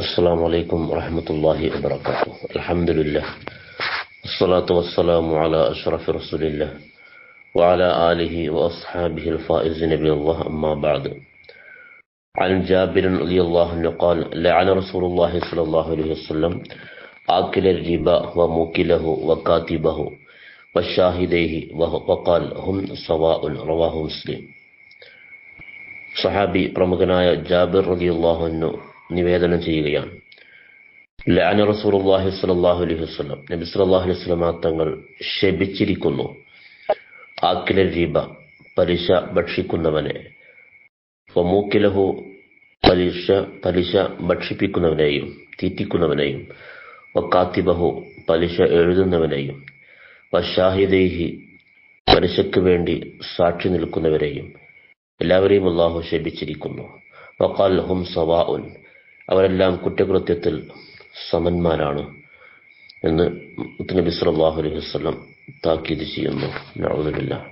السلام عليكم ورحمة الله وبركاته الحمد لله والصلاة والسلام على أشرف رسول الله وعلى آله وأصحابه الفائزين بالله أما بعد عن جابر رضي الله عنه قال لعن رسول الله صلى الله عليه وسلم آكل الربا وموكله وكاتبه وشاهديه وقال هم سواء رواه مسلم സഹാബി പ്രമുഖനായ ജാബിർ റളിയല്ലാഹു അൻഹു നിവേദനം ചെയ്യുകയാണ്. സ്വല്ലല്ലാഹു അലൈഹി നബി അലൈഹി തങ്ങൾ ശപിച്ചിരിക്കുന്നു. ആക്കില റിബ പലിശ ഭക്ഷിക്കുന്നവനെ. വമൂക്കിലഹു പലിശ പലിശ ഭക്ഷിപ്പിക്കുന്നവനെയും തീറ്റിക്കുന്നവനെയും വക്കാത്തിബഹു പലിശ എഴുതുന്നവനെയും വഷാഹിദേഹി പലിശയ്ക്ക് വേണ്ടി സാക്ഷി നിൽക്കുന്നവരെയും എല്ലാവരെയും അള്ളാഹു ശപിച്ചിരിക്കുന്നു. വക്കാൽ ഹും സവാഉൻ. അവരെല്ലാം കുറ്റകൃത്യത്തിൽ സമന്മാരാണ് എന്ന് മുത്തനബി സല്ലാഹു അലൈഹി വസ്ലം താക്കീത് ചെയ്യുന്നു. നഊദുബില്ലാഹ്